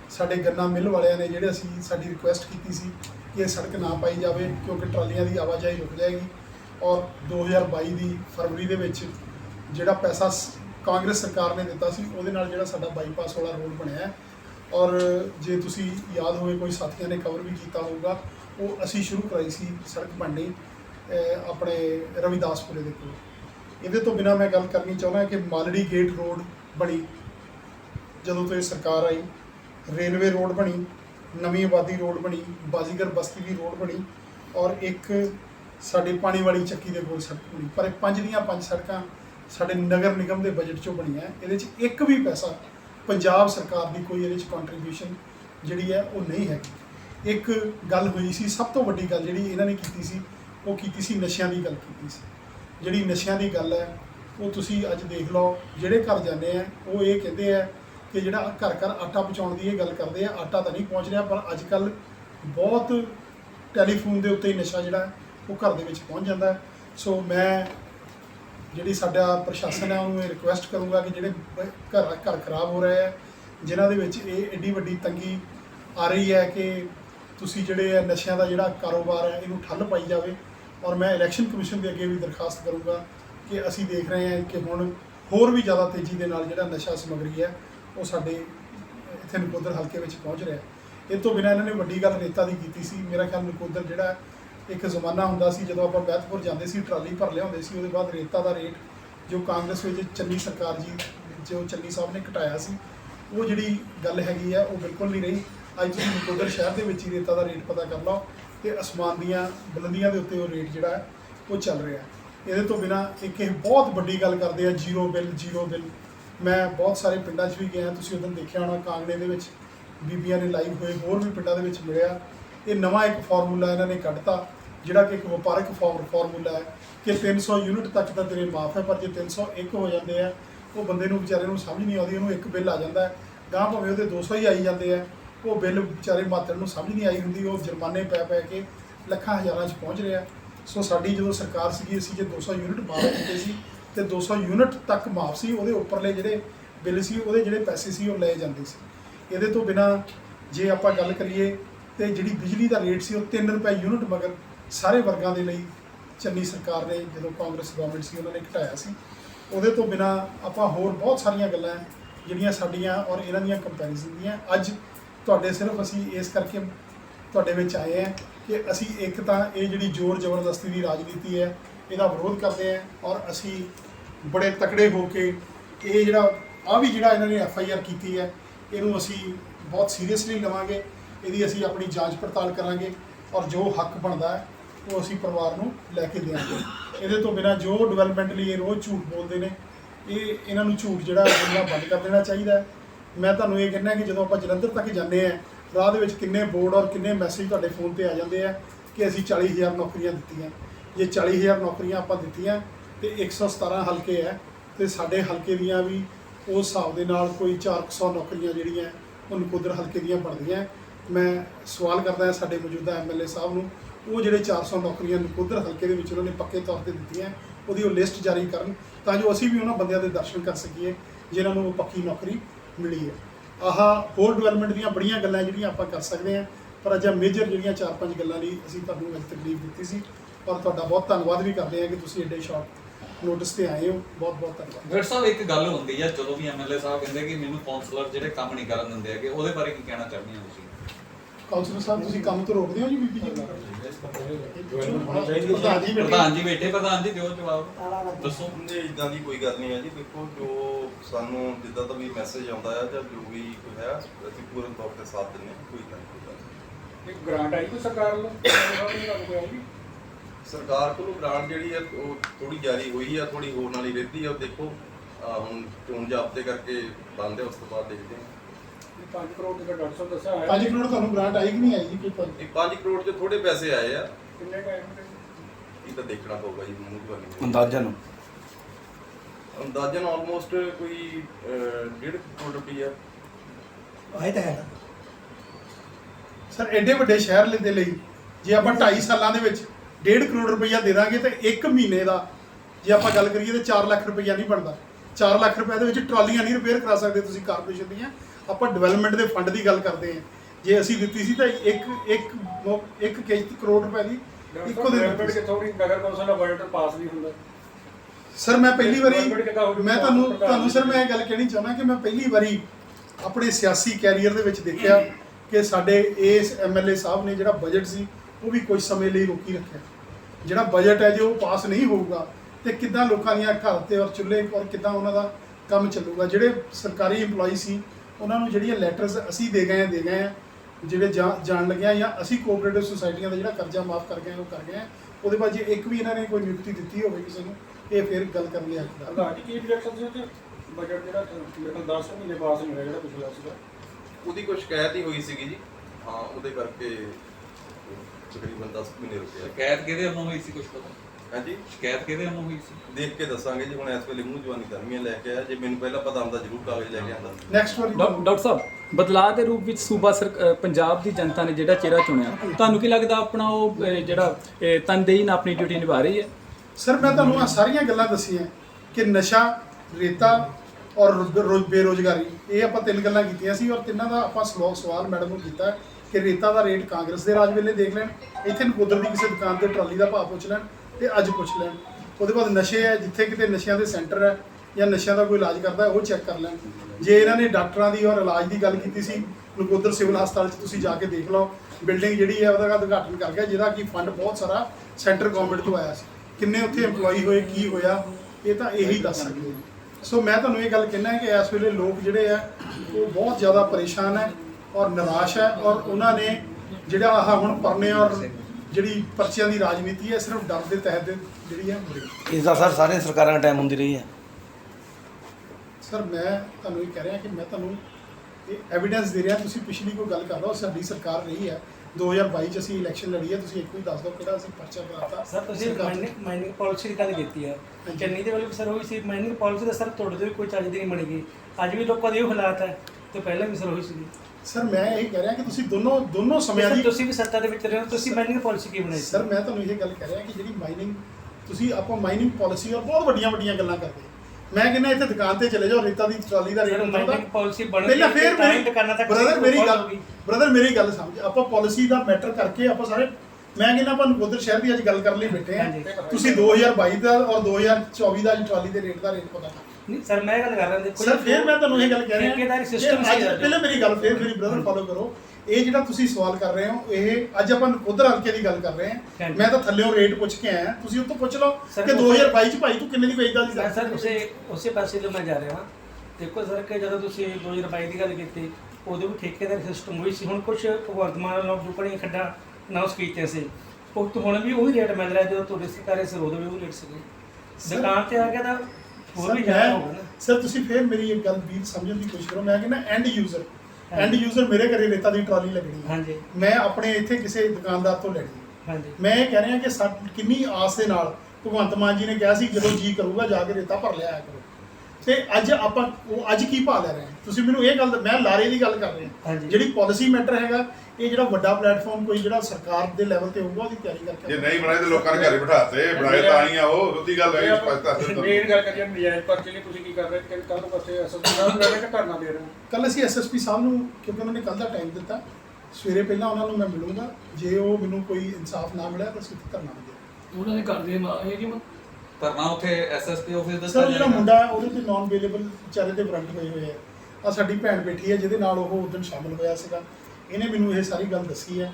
ਸਾਡੇ ਗੰਨਾ ਮਿੱਲ ਵਾਲਿਆਂ ਨੇ ਜਿਹੜੇ ਅਸੀਂ ਸਾਡੀ ਰਿਕੁਐਸਟ ਕੀਤੀ ਸੀ ਕਿ ਇਹ ਸੜਕ ਨਾ ਪਾਈ ਜਾਵੇ ਕਿਉਂਕਿ ਟਰਾਲੀਆਂ ਦੀ ਆਵਾਜਾਈ ਰੁਕ ਜਾਏਗੀ ਔਰ 2022 ਦੀ ਫਰਵਰੀ ਦੇ ਵਿੱਚ ਜਿਹੜਾ ਪੈਸਾ ਕਾਂਗਰਸ ਸਰਕਾਰ ਨੇ ਦਿੱਤਾ ਸੀ, ਉਹਦੇ ਨਾਲ ਜਿਹੜਾ ਸਾਡਾ ਬਾਈਪਾਸ ਵਾਲਾ ਰੋਡ ਬਣਿਆ ਔਰ ਜੇ ਤੁਸੀਂ ਯਾਦ ਹੋਵੇ, ਕੋਈ ਸਾਥੀਆਂ ਨੇ ਕਵਰ ਵੀ ਕੀਤਾ ਹੋਊਗਾ, ਉਹ ਅਸੀਂ ਸ਼ੁਰੂ ਕਰਾਈ ਸੀ ਸੜਕ ਬਣਨੀ ਆਪਣੇ ਰਵਿਦਾਸਪੁਰੇ ਦੇ ਕੋਲ। ਇਹਦੇ ਤੋਂ ਬਿਨਾ ਮੈਂ ਗੱਲ ਕਰਨੀ ਚਾਹੁੰਦਾ ਕਿ ਮਾਲੜੀ ਗੇਟ ਰੋਡ ਬਣੀ। ਜਦੋਂ ਤੋਂ ਇਹ ਸਰਕਾਰ ਆਈ, ਰੇਲਵੇ ਰੋਡ ਬਣੀ, ਨਵੀਂ ਆਬਾਦੀ ਰੋਡ ਬਣੀ, ਬਾਜ਼ੀਗਰ ਬਸਤੀ ਦੀ ਰੋਡ ਬਣੀ ਔਰ ਇੱਕ ਸਾਡੇ ਪਾਣੀ ਵਾਲੀ ਚੱਕੀ ਦੇ ਕੋਲ ਸੜਕ ਬਣੀ। ਪਰ ਇਹ ਪੰਜ ਦੀਆਂ ਪੰਜ ਸੜਕਾਂ ਸਾਡੇ ਨਗਰ ਨਿਗਮ ਦੇ ਬਜਟ ਚੋਂ ਬਣੀਆਂ। ਇਹਦੇ 'ਚ ਇੱਕ ਵੀ ਪੈਸਾ ਪੰਜਾਬ ਸਰਕਾਰ ਦੀ ਕੋਈ ਇਹਦੇ 'ਚ ਕੰਟਰੀਬਿਊਸ਼ਨ ਜਿਹੜੀ ਹੈ ਉਹ ਨਹੀਂ ਹੈਗੀ। ਇੱਕ ਗੱਲ ਹੋਈ ਸੀ, ਸਭ ਤੋਂ ਵੱਡੀ ਗੱਲ ਜਿਹੜੀ ਇਹਨਾਂ ਨੇ ਕੀਤੀ ਸੀ, ਉਹ ਕੀਤੀ ਸੀ ਨਸ਼ਿਆਂ ਦੀ ਗੱਲ ਕੀਤੀ ਸੀ। ਜਿਹੜੀ ਨਸ਼ਿਆਂ ਦੀ ਗੱਲ ਹੈ ਉਹ ਤੁਸੀਂ ਅੱਜ ਦੇਖ ਲਓ, ਜਿਹੜੇ ਘਰ ਜਾਂਦੇ ਆ, ਉਹ ਇਹ ਕਹਿੰਦੇ ਆ ਕਿ ਜਿਹੜਾ ਘਰ ਘਰ ਆਟਾ ਪਹੁੰਚਾਉਣ ਦੀ ਇਹ ਗੱਲ ਕਰਦੇ ਆ, ਆਟਾ ਤਾਂ ਨਹੀਂ ਪਹੁੰਚ ਰਿਹਾ, ਪਰ ਅੱਜ ਕੱਲ ਬਹੁਤ ਟੈਲੀਫੋਨ ਦੇ ਉੱਤੇ ਹੀ ਨਸ਼ਾ ਜਿਹੜਾ, ਉਹ ਘਰ ਦੇ ਵਿੱਚ ਪਹੁੰਚ ਜਾਂਦਾ। ਸੋ ਮੈਂ ਜਿਹੜੀ ਸਾਡਾ ਪ੍ਰਸ਼ਾਸਨ ਹੈ ਉਹਨੂੰ ਇਹ ਰਿਕੁਐਸਟ ਕਰੂੰਗਾ ਕਿ ਜਿਹੜੇ ਘਰ ਘਰ ਖਰਾਬ ਹੋ ਰਹੇ ਆ, ਜਿਨ੍ਹਾਂ ਦੇ ਵਿੱਚ ਇਹ ਐਡੀ ਵੱਡੀ ਤੰਗੀ ਆ ਰਹੀ ਹੈ ਕਿ ਤੁਸੀਂ ਜਿਹੜੇ ਆ ਨਸ਼ਿਆਂ ਦਾ ਜਿਹੜਾ ਕਾਰੋਬਾਰ ਹੈ ਇਹਨੂੰ ਠੱਲ ਪਾਈ ਜਾਵੇ। ਔਰ ਮੈਂ ਇਲੈਕਸ਼ਨ ਕਮਿਸ਼ਨ ਦੇ ਅੱਗੇ ਵੀ ਦਰਖਾਸਤ ਕਰੂੰਗਾ ਕਿ ਅਸੀਂ ਦੇਖ ਰਹੇ ਹਾਂ ਕਿ ਹੁਣ ਹੋਰ ਵੀ ਜ਼ਿਆਦਾ ਤੇਜ਼ੀ ਦੇ ਨਾਲ ਜਿਹੜਾ ਨਸ਼ਾ ਸਮੱਗਰੀ ਹੈ, ਉਹ ਸਾਡੇ ਇੱਥੇ ਨਕੋਦਰ ਹਲਕੇ ਵਿੱਚ ਪਹੁੰਚ ਰਿਹਾ ਇਹ ਤੋਂ ਬਿਨਾਂ ਇਹਨਾਂ ਨੇ ਵੱਡੀ ਗੱਲ ਰੇਤਾ ਦੀ ਕੀਤੀ ਸੀ। ਮੇਰਾ ਖਿਆਲ ਨਕੋਦਰ ਜਿਹੜਾ ਇੱਕ ਜ਼ਮਾਨਾ ਹੁੰਦਾ ਸੀ, ਜਦੋਂ ਆਪਾਂ ਬੈਤਪੁਰ ਜਾਂਦੇ ਸੀ, ਟਰਾਲੀ ਭਰ ਲਿਆਉਂਦੇ ਸੀ, ਉਹਦੇ ਬਾਅਦ ਰੇਤਾ ਦਾ ਰੇਟ ਜੋ ਕਾਂਗਰਸ ਵਿੱਚ ਚੰਨੀ ਸਰਕਾਰ ਜੀ ਜੋ ਚੰਨੀ ਸਾਹਿਬ ਨੇ ਘਟਾਇਆ ਸੀ, ਉਹ ਜਿਹੜੀ ਗੱਲ ਹੈਗੀ ਆ ਉਹ ਬਿਲਕੁਲ ਨਹੀਂ ਰਹੀ। ਅੱਜ ਤੁਸੀਂ ਨਕੋਦਰ ਸ਼ਹਿਰ ਦੇ ਵਿੱਚ ਹੀ ਰੇਤਾ ਦਾ ਰੇਟ ਪਤਾ ਕਰ ਲਓ ਤੇ ਅਸਮਾਨ ਦੀਆਂ ਬੁਲੰਦੀਆਂ ਦੇ ਉੱਤੇ ਉਹ ਰੇਟ ਜਿਹੜਾ ਉਹ ਚੱਲ ਰਿਹਾ ਇਹਦੇ ਤੋਂ ਬਿਨਾ ਇੱਕ ਇਹ ਬਹੁਤ ਵੱਡੀ ਗੱਲ ਕਰਦੇ ਆ, ਜ਼ੀਰੋ ਬਿੱਲ ਜ਼ੀਰੋ ਬਿੱਲ। ਮੈਂ ਬਹੁਤ ਸਾਰੇ ਪਿੰਡਾਂ 'ਚ ਵੀ ਗਿਆ, ਤੁਸੀਂ ਉਦੋਂ ਦੇਖਿਆ ਹੋਣਾ ਕਾਂਗੜੇ ਦੇ ਵਿੱਚ ਬੀਬੀਆਂ ਨੇ ਲਾਈਵ ਹੋਏ ਹੋਰ ਵੀ ਪਿੰਡਾਂ ਦੇ ਵਿੱਚ ਮਿਲਿਆ। ਇਹ ਨਵਾਂ ਇੱਕ ਫਾਰਮੂਲਾ ਇਹਨਾਂ ਨੇ ਕੱਢਤਾ, ਜਿਹੜਾ ਕਿ ਇੱਕ ਵਪਾਰਕ ਫਾਰ- ਫਾਰਮੂਲਾ ਹੈ ਕਿ 300 ਯੂਨਿਟ ਤੱਕ ਤਾਂ ਤੇਰੇ ਮਾਫ ਹੈ, ਪਰ ਜੇ 301 ਹੋ ਜਾਂਦੇ ਆ, ਉਹ ਬੰਦੇ ਨੂੰ ਵਿਚਾਰੇ ਨੂੰ ਸਮਝ ਨਹੀਂ ਆਉਂਦੀ, ਉਹਨੂੰ ਇੱਕ ਬਿੱਲ ਆ ਜਾਂਦਾ ਹੈ। ਗਾਂ ਭਾਵੇਂ ਉਹਦੇ 200 ਹੀ ਆਈ ਜਾਂਦੇ ਆ, ਉਹ ਬਿੱਲ ਵਿਚਾਰੇ ਮਾਤਰ ਨੂੰ ਸਮਝ ਨਹੀਂ ਆਈ ਹੁੰਦੀ, ਉਹ ਜੁਰਮਾਨੇ ਪੈ ਪੈ ਕੇ ਲੱਖਾਂ ਹਜ਼ਾਰਾਂ 'ਚ ਪਹੁੰਚ ਰਿਹਾ। ਸੋ ਸਾਡੀ ਜਦੋਂ ਸਰਕਾਰ ਸੀਗੀ, ਅਸੀਂ ਜੇ 200 ਯੂਨਿਟ ਮਾਫ ਕੀਤੇ ਸੀ ਤੇ 200 ਯੂਨਿਟ ਤੱਕ ਮਾਫ ਸੀ, ਉਹਦੇ ਉੱਪਰਲੇ ਜਿਹੜੇ ਬਿੱਲ ਸੀ, ਉਹਦੇ ਜਿਹੜੇ ਪੈਸੇ ਸੀ, ਉਹ ਲਏ ਜਾਂਦੇ ਸੀ। ਇਹਦੇ ਤੋਂ ਬਿਨਾ ਜੇ ਆਪਾਂ ਗੱਲ ਕਰੀਏ ਤੇ ਜਿਹੜੀ ਬਿਜਲੀ ਦਾ ਰੇਟ ਸੀ, ਉਹ 3 ਰੁਪਏ ਯੂਨਿਟ ਮਗਰ ਸਾਰੇ ਵਰਗਾਂ ਦੇ ਲਈ ਚੰਨੀ ਸਰਕਾਰ ਨੇ, ਜਦੋਂ ਕਾਂਗਰਸ ਗਵਰਨਮੈਂਟ ਸੀ, ਉਹਨਾਂ ਨੇ ਘਟਾਇਆ ਸੀ। ਉਹਦੇ ਤੋਂ ਬਿਨਾ ਆਪਾਂ ਹੋਰ ਬਹੁਤ ਸਾਰੀਆਂ ਗੱਲਾਂ ਜਿਹੜੀਆਂ ਸਾਡੀਆਂ ਔਰ ਇਹਨਾਂ ਦੀਆਂ ਕੰਪੈਰੀਜ਼ਨ ਦੀਆਂ, ਅੱਜ ਤੁਹਾਡੇ ਸਿਰਫ ਅਸੀਂ ਇਸ ਕਰਕੇ ਤੁਹਾਡੇ ਵਿੱਚ ਆਏ ਹਾਂ ਕਿ ਅਸੀਂ ਇੱਕ ਤਾਂ ਇਹ ਜਿਹੜੀ ਜ਼ੋਰ ਜ਼ਬਰਦਸਤੀ ਦੀ ਰਾਜਨੀਤੀ ਹੈ, ਇਹਦਾ ਵਿਰੋਧ ਕਰਦੇ ਹਾਂ ਔਰ ਅਸੀਂ ਬੜੇ ਤਕੜੇ ਹੋ ਕੇ ਇਹ ਜਿਹੜਾ ਆ ਵੀ ਜਿਹੜਾ ਇਹਨਾਂ ਨੇ ਐਫ ਆਈ ਆਰ ਕੀਤੀ ਹੈ, ਇਹਨੂੰ ਅਸੀਂ ਬਹੁਤ ਸੀਰੀਅਸਲੀ ਲਵਾਂਗੇ, ਇਹਦੀ ਅਸੀਂ ਆਪਣੀ ਜਾਂਚ ਪੜਤਾਲ ਕਰਾਂਗੇ ਔਰ ਜੋ ਹੱਕ ਬਣਦਾ ਹੈ, ਉਹ ਅਸੀਂ ਪਰਿਵਾਰ ਨੂੰ ਲੈ ਕੇ ਦੇਵਾਂਗੇ। ਇਹਦੇ ਤੋਂ ਬਿਨਾ ਜੋ ਡਿਵੈਲਪਮੈਂਟ ਲਈ ਇਹ ਰੋਜ਼ ਝੂਠ ਬੋਲਦੇ ਨੇ, ਇਹ ਇਹਨਾਂ ਨੂੰ ਝੂਠ ਜਿਹੜਾ ਬੋਲਣਾ ਬੰਦ ਕਰ ਦੇਣਾ ਚਾਹੀਦਾ ਮੈਂ ਤੁਹਾਨੂੰ ਇਹ ਕਹਿੰਦਾ ਕਿ ਜਦੋਂ ਆਪਾਂ ਜਲੰਧਰ ਤੱਕ ਜਾਂਦੇ ਆ ਰਾਹ ਦੇ ਵਿੱਚ ਕਿੰਨੇ ਬੋਰਡ ਔਰ ਕਿੰਨੇ ਮੈਸੇਜ ਤੁਹਾਡੇ ਫੋਨ ਤੇ ਆ ਜਾਂਦੇ ਆ ਕਿ ਅਸੀਂ 40000 ਨੌਕਰੀਆਂ ਦਿੱਤੀਆਂ। ਜੇ 40000 ਨੌਕਰੀਆਂ ਆਪਾਂ ਦਿੱਤੀਆਂ, ਤੇ 117 ਹਲਕੇ ਹੈ ਤੇ ਸਾਡੇ ਹਲਕੇ ਦੀਆਂ ਵੀ ਉਸ ਹਿਸਾਬ ਦੇ ਨਾਲ ਕੋਈ 400 ਨੌਕਰੀਆਂ ਜਿਹੜੀਆਂ ਉਹ ਨਕੋਦਰ ਹਲਕੇ ਦੀਆਂ ਬਣਦੀਆਂ। ਮੈਂ ਸਵਾਲ ਕਰਦਾ ਸਾਡੇ ਮੌਜੂਦਾ ਐਮਐਲਏ ਸਾਹਿਬ ਨੂੰ, ਉਹ ਜਿਹੜੇ 400 ਨੌਕਰੀਆਂ ਨਕੋਦਰ ਹਲਕੇ ਦੇ ਵਿੱਚ ਉਹਨਾਂ ਨੇ ਪੱਕੇ ਤੌਰ ਤੇ ਦਿੱਤੀਆਂ, ਉਹਦੀ ਉਹ ਲਿਸਟ ਜਾਰੀ ਕਰਨ ਤਾਂ ਜੋ ਅਸੀਂ ਵੀ ਉਹਨਾਂ ਬੰਦਿਆਂ ਦੇ ਦਰਸ਼ਨ ਕਰ ਸਕੀਏ, ਜਿਨ੍ਹਾਂ ਨੂੰ ਉਹ ਪੱਕੀ ਨੌਕਰੀ ਮਿਲੀ ਹੈ। ਆਹ ਹੋਰ ਡਿਵੈਲਪਮੈਂਟ ਦੀਆਂ ਬੜੀਆਂ ਗੱਲਾਂ ਜਿਹੜੀਆਂ ਆਪਾਂ ਕਰ ਸਕਦੇ ਹਾਂ। ਪਰ ਅੱਜ ਮੇਜਰ ਜਿਹੜੀਆਂ ਚਾਰ ਪੰਜ ਗੱਲਾਂ ਲਈ ਅਸੀਂ ਤੁਹਾਨੂੰ ਅੱਜ ਤਕਲੀਫ ਦਿੱਤੀ ਸੀ। ਔਰ ਤੁਹਾਡਾ ਬਹੁਤ ਧੰਨਵਾਦ ਵੀ ਕਰਦੇ ਹਾਂ ਕਿ ਤੁਸੀਂ ਐਡੇ ਸ਼ਾਰਟ ਨੋਟਿਸ ਤੇ ਆਏ ਹੋ। ਬਹੁਤ ਬਹੁਤ ਧੰਨਵਾਦ। ਡਾਕਟਰ ਸਾਹਿਬ, ਇੱਕ ਗੱਲ ਹੁੰਦੀ ਹੈ ਜਦੋਂ ਵੀ ਐਮਐਲਏ ਸਾਹਿਬ ਕਹਿੰਦੇ ਕਿ ਮੈਨੂੰ ਕਾਉਂਸਲਰ ਜਿਹੜੇ ਕੰਮ ਨਹੀਂ ਕਰਨ ਦਿੰਦੇ ਹੈਗੇ, ਉਹਦੇ ਬਾਰੇ ਕੀ ਕਹਿਣਾ ਚਾਹੁੰਦੇ ਹੋ ਤੁਸੀਂ? ਕਾਉਂਸਲਰ ਸਾਹਿਬ ਤੁਸੀਂ ਕੰਮ ਤੋਂ ਰੋਕਦੇ ਹੋ ਜੀ ਬੀਬੀ ਜੀ? ਪ੍ਰਧਾਨ ਜੀ ਬੈਠੇ। ਪ੍ਰਧਾਨ ਜੀ ਬੈਠੇ ਪ੍ਰਧਾਨ ਜੀ ਦਿਓ ਜਵਾਬ। ਦੱਸੋ। ਨਹੀਂ ਇਦਾਂ ਦੀ ਕੋਈ ਗੱਲ ਨਹੀਂ ਹੈ ਜੀ। ਦੇਖੋ ਜੋ ਸਾਨੂੰ ਜਿੱਦਾਂ ਦਾ ਵੀ ਮੈਸੇਜ ਆਉਂਦਾ ਹੈ ਜਾਂ ਜੋ ਵੀ ਕੋਈ ਹੈ ਅਸੀਂ ਪੂਰਨ ਤੌਰ ਤੇ ਸਾਥ ਦਿੰਦੇ ਹਾਂ ਕੋਈ ਗੱਲ ਨਹੀਂ। ਕੋਈ ਗੱਲ ਨਹੀਂ। ਇੱਕ ਗ੍ਰਾਂਟ ਆਈ ਕੋਈ ਸਰਕਾਰ ਵੱਲੋਂ? ਤੁਹਾਨੂੰ ਕੋਈ ਆਈ ਸਰਕਾਰ ਕੋਲੋਂ ਗ੍ਰਾਂਟ ਜਿਹੜੀ ਹੈ ਉਹ ਥੋੜੀ ਜਾਰੀ ਹੋਈ ਆ ਥੋੜੀ ਹੋਣ ਵਾਲੀ ਰਹਿੰਦੀ ਆ। ਦੇਖੋ ਹੁਣ ਚੋਣ ਜਾਬਤੇ ਕਰਕੇ ਬੰਦ ਹੈ ਉਸ ਤੋਂ ਬਾਅਦ ਦੇਖਦੇ ਹਾਂ। 5 ਕਰੋੜ ਦਾ ਡਾਕਟਰ ਸਾਹਿਬ ਦੱਸਿਆ ਹੋਇਆ। 5 ਕਰੋੜ ਤੁਹਾਨੂੰ ਗ੍ਰਾਂਟ ਆਈ ਕਿ ਨਹੀਂ ਆਈ ਜੀ? ਕੋਈ ਪਤਾ ਇਹ 5 ਕਰੋੜ ਚ ਥੋੜੇ ਪੈਸੇ ਆਏ ਆ। ਕਿੰਨੇ ਟਾਈਮ ਤੇ ਇਹ ਤਾਂ ਦੇਖਣਾ ਪਊਗਾ ਜੀ ਮੂੰਹ ਤੋਂ ਨਹੀਂ। ਅੰਦਾਜ਼ਨ ਅੰਦਾਜ਼ਨ ਆਲਮੋਸਟ ਕੋਈ 1.5 ਕਰੋੜ ਰੁਪਈਆ। ਆਏ ਤਾਂ ਹੈ ਸਰ ਐਡੇ ਵੱਡੇ ਸ਼ਹਿਰ ਲਈ ਦੇ ਲਈ ਜੇ ਆਪਾਂ 2.5 ਸਾਲਾਂ ਦੇ ਵਿੱਚ 1.5 ਕਰੋੜ ਰੁਪਈਆ ਦੇ ਦਾਂਗੇ ਤੇ ਇੱਕ ਮਹੀਨੇ ਦਾ ਜੇ ਆਪਾਂ ਗੱਲ ਕਰੀਏ ਤੇ 4 ਲੱਖ ਰੁਪਈਆ ਨਹੀਂ ਬਣਦਾ। 4 ਲੱਖ ਰੁਪਏ ਦੇ ਵਿੱਚ ਟਰਾਲੀਆਂ ਨਹੀਂ ਰਿਪੇਅਰ ਕਰਾ ਸਕਦੇ ਤੁਸੀਂ ਕਾਰਪੋਰੇਸ਼ਨ ਦੀਆਂ। ਆਪਾਂ ਡਿਵੈਲਪਮੈਂਟ ਦੇ ਫੰਡ ਦੀ ਗੱਲ ਕਰਦੇ ਹਾਂ ਜੇ ਅਸੀਂ ਦਿੱਤੀ ਸੀ ਤਾਂ ਇੱਕ ਇੱਕ ਇੱਕ ਕਿਸ਼ਤ ਕਰੋੜ ਰੁਪਏ ਦੀ ਇੱਕੋ ਦਿਨ ਡਿਵੈਲਪਮੈਂਟ ਸੀ। ਕਿ ਥੋੜੀ ਨਗਰ ਕੌਂਸਲ ਦਾ ਬਜਟ ਪਾਸ ਨਹੀਂ ਹੁੰਦਾ ਸਰ ਮੈਂ ਪਹਿਲੀ ਵਾਰੀ? ਮੈਂ ਤੁਹਾਨੂੰ ਤੁਹਾਨੂੰ। ਸਰ ਮੈਂ ਇਹ ਗੱਲ ਕਹਿਣੀ ਚਾਹੁੰਦਾ ਕਿ ਮੈਂ ਪਹਿਲੀ ਵਾਰੀ ਆਪਣੇ ਸਿਆਸੀ ਕੈਰੀਅਰ ਦੇ ਵਿੱਚ ਦੇਖਿਆ ਕਿ ਸਾਡੇ ਇਸ ਐਮਐਲਏ ਸਾਹਿਬ ਨੇ ਜਿਹੜਾ ਬਜਟ ਸੀ ਉਹ ਵੀ ਕੁਝ ਸਮੇਂ ਲਈ ਰੋਕੀ ਰੱਖਿਆ ਜਿਹੜਾ ਬਜਟ ਹੈ ਜੇ ਉਹ ਪਾਸ ਨਹੀਂ ਹੋਊਗਾ ਤੇ ਕਿੱਦਾਂ ਲੋਕਾਂ ਦੀਆਂ ਘਰ ਤੇ ਔਰ ਚੁੱਲ੍ਹੇ ਔਰ ਕਿੱਦਾਂ ਉਹਨਾਂ ਦਾ ਕੰਮ ਚੱਲੂਗਾ ਜਿਹੜੇ ਸਰਕਾਰੀ EMPLOYE ਸੀ ਉਹਨਾਂ ਨੂੰ ਜਿਹੜੀਆਂ ਲੈਟਰਸ ਅਸੀਂ ਦੇ ਗਏ ਆ ਦੇ ਗਏ ਆ ਜਿਹੜੇ ਜਾ- ਜਾਣ ਲੱਗਿਆ ਜਾਂ ਅਸੀਂ ਕੋਆਪਰੇਟਿਵ ਸੁਸਾਇਟੀਆਂ ਦਾ ਜਿਹੜਾ ਕਰਜ਼ਾ ਮਾਫ ਕਰ ਗਏ ਆ, ਉਹ ਕਰ ਗਏ ਆ ਉਹਦੇ ਬਾਅਦ ਜੇ ਇੱਕ ਵੀ ਇਹਨਾਂ ਨੇ ਕੋਈ ਨਿਯੁਕਤੀ ਦਿੱਤੀ ਹੋਵੇ ਕਿਸੇ ਨੂੰ ਇਹ ਫਿਰ ਗੱਲ ਕਰਨ ਲਈ ਆਖਦਾ। ਜੀ ਕੀ ਡਾਇਰੈਕਸ਼ਨ ਸੀ ਤੇ ਬਜਟ ਜਿਹੜਾ ਮੇਰੇ ਕੋਲ 10 ਮਹੀਨੇ ਪਾਸ ਨਹੀਂ ਹੋਇਆ ਜਿਹੜਾ ਪਿਛਲਾ ਸੀਗਾ। ਉਹਦੀ ਕੋਈ ਸ਼ਿਕਾਇਤ ਹੀ ਹੋਈ ਸੀਗੀ ਜੀ। ਹਾਂ ਉਹਦੇ ਕਰਕੇ ਤਕਰੀਬਨ 10 ਮਹੀਨੇ ਰੁਕਿਆ ਸ਼ਿਕਾਇਤ ਕਿਹਦੇ ਵੱਲੋਂ ਹੋਈ ਸੀ ਕੁਝ ਪਤਾ? ਹਾਂਜੀ। ਸ਼ਿਕਾਇਤ ਕਿਹਦੇ ਵੱਲੋਂ ਹੋਈ ਸੀ? ਦੇਖ ਕੇ ਦੱਸਾਂਗੇ ਜੀ ਹੁਣ ਇਸ ਵੇਲੇ ਮੂੰਹ ਜਵਾਨੀ ਗਰਮੀਆਂ ਲੈ ਕੇ ਆਇਆ। ਜੇ ਮੈਨੂੰ ਪਹਿਲਾਂ ਪਤਾ ਹੁੰਦਾ ਜ਼ਰੂਰ ਕਾਗਜ਼ ਲੈ ਕੇ ਆਂਦਾ ਨੈਕਸਟ ਵਾਰੀ ਡਾਕਟਰ ਸਾਹਿਬ ਬਦਲਾਅ ਦੇ ਰੂਪ ਵਿੱਚ ਸੂਬਾ ਅ, ਪੰਜਾਬ ਦੀ ਜਨਤਾ ਨੇ ਜਿਹੜਾ ਚਿਹਰਾ ਚੁਣਿਆ ਤੁਹਾਨੂੰ ਕੀ ਲੱਗਦਾ ਆਪਣਾ ਉਹ ਅ, ਜਿਹੜਾ ਅ, ਤਨਦੇਹੀ ਨਾਲ ਆਪਣੀ ਡਿਊਟੀ ਨਿਭਾ ਰਹੀ ਹੈ? ਸਰ ਮੈਂ ਤੁਹਾਨੂੰ ਆ ਸਾਰੀਆਂ ਗੱਲਾਂ ਦੱਸੀਆਂ ਕਿ ਨਸ਼ਾ ਰੇਤਾ ਔਰ ਰੁ- ਰੁ- ਬੇਰੁਜ਼ਗਾਰੀ ਇਹ ਆਪਾਂ ਤਿੰਨ ਗੱਲਾਂ ਕੀਤੀਆਂ ਸੀ ਔਰ ਤਿੰਨਾਂ ਦਾ ਆਪਾਂ ਸਲੋਕ ਸਵਾਲ ਮੈਡਮ ਨੂੰ ਕੀਤਾ ਕਿ ਰੇਤਾ ਦਾ ਰੇਟ ਕਾਂਗਰਸ ਦੇ ਰਾਜ ਵੇਲੇ ਦੇਖ ਲੈਣ ਇੱਥੇ ਨਕੋਦਰ ਦੀ ਕਿਸੇ ਦੁਕਾਨ ਤੇ ਟਰਾਲੀ ਦਾ ਭਾਅ ਪੁੱਛ ਲੈਣ ਤੇ ਅੱਜ ਪੁੱਛ ਲੈਣ। ਉਹਦੇ ਬਾਅਦ ਨਸ਼ੇ ਹੈ, ਜਿੱਥੇ ਕਿਤੇ ਨਸ਼ਿਆਂ ਦੇ ਸੈਂਟਰ ਹੈ ਜਾਂ ਨਸ਼ਿਆਂ ਦਾ ਕੋਈ ਇਲਾਜ ਕਰਦਾ ਉਹ ਚੈੱਕ ਕਰ ਲੈਣ। ਜੇ ਇਹਨਾਂ ਨੇ ਡਾਕਟਰਾਂ ਦੀ ਔਰ ਇਲਾਜ ਦੀ ਗੱਲ ਕੀਤੀ ਸੀ, ਨਕੋਦਰ ਸਿਵਲ ਹਸਪਤਾਲ 'ਚ ਤੁਸੀਂ ਜਾ ਕੇ ਦੇਖ ਲਓ, ਬਿਲਡਿੰਗ ਜਿਹੜੀ ਹੈ ਉਹਦਾ ਉਦਘਾਟਨ ਕਰ ਗਿਆ, ਜਿਹਦਾ ਕਿ ਫੰਡ ਬਹੁਤ ਸਾਰਾ ਸੈਂਟਰ ਗਵਰਨਮੈਂਟ ਤੋਂ ਆਇਆ ਸੀ। ਕਿੰਨੇ ਉੱਥੇ EMPLOYE ਹੋਏ, ਕੀ ਹੋਇਆ, ਇਹ ਤਾਂ ਇਹੀ ਦੱਸ ਸਕਦੇ ਨੇ। ਸੋ ਮੈਂ ਤੁਹਾਨੂੰ ਇਹ ਗੱਲ ਕਹਿਣਾ ਹੈ ਕਿ ਇਸ ਵੇਲੇ ਲੋਕ ਜਿਹੜੇ ਆ, ਉਹ ਬਹੁਤ ਜ਼ਿਆਦਾ ਪਰੇਸ਼ਾਨ ਹੈ ਔਰ ਨਿਰਾਸ਼ ਹੈ ਔਰ ਉਹਨਾਂ ਨੇ ਜਿਹੜਾ ਆਹ ਹੁਣ ਪਰਨੇ ਔਰ ਜਿਹੜੀ ਪਰਚੀਆਂ ਦੀ ਰਾਜਨੀਤੀ ਹੈ ਸਿਰਫ ਡਰ ਦੇ ਤਹਿਤ ਦੇ ਜਿਹੜੀ ਹੈ ਹੋ ਰਹੀ ਇਸ ਦਾ ਸਰ ਸਾਰੀਆਂ ਸਰਕਾਰਾਂ ਦਾ ਟਾਈਮ ਹੁੰਦੀ ਰਹੀ ਹੈ। ਸਰ ਮੈਂ ਤੁਹਾਨੂੰ ਇਹ ਕਹਿ ਰਿਹਾ ਕਿ ਮੈਂ ਤੁਹਾਨੂੰ ਇਹ ਐਵੀਡੈਂਸ ਦੇ ਰਿਹਾ ਤੁਸੀਂ ਪਿਛਲੀ ਕੋਈ ਗੱਲ ਕਰ ਲਓ ਸਾਡੀ ਸਰਕਾਰ ਰਹੀ ਹੈ। 2022 ਚ ਅਸੀਂ ਇਲੈਕਸ਼ਨ ਲੜੀ ਹੈ ਤੁਸੀਂ ਇੱਕ ਵੀ ਦੱਸ ਦਿਓ ਕਿਹੜਾ ਅਸੀਂ ਪਰਚਾ ਕਰਾਤਾ। ਸਰ ਤੁਸੀਂ ਸਰਕਾਰ 'ਚ। ਮਾਈਨਿੰਗ ਮਾਈਨਿੰਗ ਪਾਲਿਸੀ ਦੀ ਗੱਲ ਕੀਤੀ ਹੈ। ਹਾਂਜੀ। ਚੰਨੀ ਦੇ ਵੱਲ ਵੀ ਸਰ ਹੋਈ ਸੀ ਮਾਈਨਿੰਗ ਪਾਲਿਸੀ ਦਾ ਸਰ ਤੁਹਾਡੇ ਤੋਂ ਵੀ ਕੋਈ ਚੱਜ ਦੀ ਨਹੀਂ ਬਣੀ ਗਈ ਅੱਜ ਵੀ ਲੋਕਾਂ ਦੇ ਇਹ ਹਾਲਾਤ ਹੈ ਤੇ ਪਹਿਲਾਂ ਵੀ ਸਰ ਹੋਈ ਸੀ ਸਰ ਮੈਂ ਇਹ ਕਹਿ ਰਿਹਾ ਕਿ ਤੁਸੀਂ ਦੋਨੋਂ ਦੋਨੋਂ ਸਮਿਆਂ ਦੀ ਤੁਸੀਂ ਵੀ ਸੱਤਾ ਦੇ ਵਿੱਚ ਰਹੇ ਹੋ ਤੁਸੀਂ ਮਾਈਨਿੰਗ ਪਾਲਿਸੀ ਕੀ ਬਣਾਈ ਸੀ ਸਰ ਮੈਂ ਤੁਹਾਨੂੰ ਇਹ ਗੱਲ ਕਹਿ ਰਿਹਾ ਕਿ ਜਿਹੜੀ ਮਾਈਨਿੰਗ ਤੁਸੀਂ ਆਪਾਂ ਮਾਈਨਿੰਗ ਪਾਲਿਸੀ ਔਰ ਬਹੁਤ ਵੱਡੀਆਂ ਵੱਡੀਆਂ ਗੱਲਾਂ ਕਰਦੇ ਮੈਂ ਕਹਿੰਦਾ ਇੱਥੇ ਦੁਕਾਨ ਤੇ ਚਲੇ ਜਾਓ ਰੇਤਾ ਦੀ ਟਰਾਲੀ ਦਾ ਰੇਟ ਸਰ ਹੁੰਦਾ ਮਾਈਨਿੰਗ ਪਾਲਿਸੀ ਬਣ ਪਹਿਲਾਂ ਫੇਰ ਮੇਰੀ ਦੁਕਾਨਾਂ ਤੱਕ ਬ੍ਰਦਰ ਮੇਰੀ ਗੱਲ। ਬ੍ਰਦਰ ਮੇਰੀ ਗੱਲ ਸਮਝ ਆਪਾਂ ਪਾਲਿਸੀ ਦਾ ਮੈਟਰ ਕਰਕੇ ਆਪਾਂ ਸਾਰੇ ਮੈਂ ਕਹਿੰਦਾ ਆਪਾਂ ਨਕੋਦਰ ਸ਼ਹਿਰ ਦੀ ਅੱਜ ਗੱਲ ਕਰਨ ਲਈ ਬੈਠੇ ਆ ਹਾਂਜੀ। ਤੁਸੀਂ 2022 ਦਾ ਔਰ 2024 ਦਾ ਟਰਾਲੀ ਦੇ ਰੇਟ ਦਾ ਰੇਟ ਪਤਾ ਕਰ ਨਹੀਂ ਸਰ ਮੈਂ ਗੱਲ ਕਰ ਰਿਹਾ ਦੇਖੋ ਸਰ ਫਿਰ ਮੈਂ ਤੁਹਾਨੂੰ ਇਹ ਗੱਲ ਕਹਿ ਰਿਹਾ ਠੇਕੇਦਾਰੀ ਕਿ ਸਿਸਟਮ ਅੱਜ ਸੀ ਪਹਿਲਾਂ ਮੇਰੀ ਗੱਲ ਫਿਰ ਮੇਰੀ ਬ੍ਰਦਰ ਫਾਲੋ ਕਰੋ। ਇਹ ਜਿਹੜਾ ਤੁਸੀਂ ਸਵਾਲ ਕਰ ਰਹੇ ਹੋ ਇਹ ਅੱਜ ਆਪਾਂ ਨਕੋਦਰ ਹਲਕੇ ਦੀ ਗੱਲ ਕਰ ਰਹੇ ਹਾਂ। ਹਾਂਜੀ। ਮੈਂ ਤਾਂ ਥੱਲੇੋਂ ਰੇਟ ਪੁੱਛ ਕੇ ਆਇਆ। ਤੁਸੀਂ ਉੱਥੋਂ ਪੁੱਛ ਲਓ ਸਰ, ਕਿ ਉਹ- 2022 ਚ ਭਾਈ ਤੂੰ ਕਿੰਨੇ ਦੀ ਵੇਚਦਾ ਸੀ ਸਰ ਸਰ ਉਸੇ ਉਸੇ ਪਾਸੇ ਤੋਂ ਮੈਂ ਜਾ ਰਿਹਾ ਹਾਂ ਦੇਖੋ ਸਰ ਕਿ ਜਦੋਂ ਤੁਸੀਂ 2022 ਦੀ ਗੱਲ ਕੀਤੀ ਉਦੋਂ ਵੀ ਠੇਕੇਦਾਰ ਸਿਸਟਮ ਹੋਈ ਸੀ। ਹੁਣ ਕੁਝ ਭਗਵੰਤ ਮਾਨ ਲੋਕ ਜੋ ਪੜੀਆਂ ਖੱਡਾਂ ਅਨਾਉਂਸ ਕੀਤੀਆਂ ਸੀ ਉਹ ਤੋਂ ਹੁਣ ਵੀ ਉਹੀ ਰੇਟ ਮਿਲ ਰਿਹਾ। ਜਦੋਂ ਤੁਹਾਡੇ ਸਰਕਾਰੇ ਸੀ ਉਦੋਂ ਵੀ ਉਹ ਰੇਟ ਸੀਗੇ। ਸਰ- ਦੁਕਾਨ ਤੇ ਆ ਗਿਆ ਤਾਂ ਹੋਰ ਵੀ ਜ਼ਿਆਦਾ ਨਾ। ਸਰ ਤੁਸੀਂ ਫਿਰ ਮੇਰੀ ਇੱਕ ਗੱਲ ਵੀ ਸਮਝਣ ਦੀ ਕੋਸ਼ਿਸ਼ ਕਰੋ। ਮੈਂ ਕਹਿੰਦਾ ਐਂਡ ਯੂਜ਼ਰ ਐਂਡ ਯੂਜ਼ਰ ਮੇਰੇ ਘਰੇ ਰੇਤਾ ਦੀ ਟਰਾਲੀ ਲੱਗਣੀ ਹੈ। ਹਾਂਜੀ। ਮੈਂ ਆਪਣੇ ਇੱਥੇ ਕਿਸੇ ਦੁਕਾਨਦਾਰ ਤੋਂ ਲੈਣੀ ਹੈ। ਹਾਂਜੀ। ਮੈਂ ਇਹ ਕਹਿ ਰਿਹਾ ਕਿ ਸਾ- ਕਿੰਨੀ ਆਸ ਦੇ ਨਾਲ ਭਗਵੰਤ ਮਾਨ ਜੀ ਨੇ ਕਿਹਾ ਸੀ ਜਦੋਂ ਜੀ ਕਰੂਗਾ ਜਾ ਕੇ ਰੇਤਾ ਭਰ ਲਿਆ ਕਰੋ। ਤੇ ਅੱਜ ਆਪਾਂ ਉਹ ਅੱਜ ਕੀ ਭਾ ਲੈ ਰਹੇ ਹਾਂ ਤੁਸੀਂ ਮੈਨੂੰ ਇਹ ਗੱਲ ਮੈਂ ਲਾਰੇ ਦੀ ਗੱਲ ਕਰ ਰਿਹਾ। ਹਾਂਜੀ। ਜਿਹੜੀ ਪਾਲਿਸੀ ਮੈਟਰ ਹੈਗਾ ਇਹ ਜਿਹੜਾ ਵੱਡਾ ਪਲੇਟਫਾਰਮ ਕੋਈ ਜਿਹੜਾ ਸਰਕਾਰ ਦੇ ਲੈਵਲ ਤੇ ਹੋਊਗਾ ਉਹਦੀ ਤਿਆਰੀ ਕਰਕੇ ਜੇ ਨਹੀਂ ਬਣਾਏ ਤੇ ਲੋਕਾਂ ਨੇ ਘਰੇ ਬਿਠਾਤੇ ਬਣਾਏ ਤਾਂ ਹੀ ਆ ਉਹ ਸਿੱਧੀ ਗੱਲ ਹੈ ਸਪਸ਼ਟ ਦੱਸ ਦਿੰਦਾ ਮੇਨ ਗੱਲ ਕਰੀਏ ਨਜਾਇਜ਼ ਪਰਚੇ ਲਈ ਤੁਸੀਂ ਕੀ ਕਰ ਰਹੇ? ਕਿ ਕੱਲ ਨੂੰ ਪਾਸੇ ਐਸਐਸਪੀ ਸਾਹਿਬ ਰਹੇ ਕਿ ਧਰਨਾ ਦੇ ਰਹੇ ਹੋ ਕੱਲ ਅਸੀਂ ਐਸਐਸਪੀ ਸਾਹਿਬ ਨੂੰ ਕਿਉਂਕਿ ਉਹਨਾਂ ਨੇ ਕੱਲ ਦਾ ਟਾਈਮ ਦਿੱਤਾ ਸਵੇਰੇ ਪਹਿਲਾਂ ਉਹਨਾਂ ਨੂੰ ਮੈਂ ਮਿਲੂੰਗਾ ਜੇ ਉਹ ਮੈਨੂੰ ਕੋਈ ਇਨਸਾਫ ਨਾ ਮਿਲਿਆ ਤਾਂ ਅਸੀਂ ਧਰਨਾ ਦੇਵਾਂਗੇ ਉਹਨਾਂ ਦੇ ਘਰ ਦੇ ਇਹ ਕਿ ਧਰਨਾ ਉੱਥੇ ਐਸਐਸਪੀ ਆਫਿਸ ਦਾ ਸਰ ਉਹ ਜਿਹੜਾ ਮੁੰਡਾ ਹੈ, ਉਹਦੇ ਤੇ ਨਾਨ ਅਵੇਲੇਬਲ ਵਿਚਾਰੇ ਦੇ ਵਾਰੰਟ ਹੋਏ ਹੋਏ ਆ। ਆ ਸਾਡੀ ਭੈਣ ਬੈਠੀ ਹੈ ਜਿਹਦੇ ਨਾਲ ਉਹ ਉਦੋਂ ਸ਼ਾਮਲ ਹੋਇਆ ਸੀਗਾ। ਇਹਨੇ ਮੈਨੂੰ ਇਹ ਸਾਰੀ ਗੱਲ ਦੱਸੀ ਹੈ।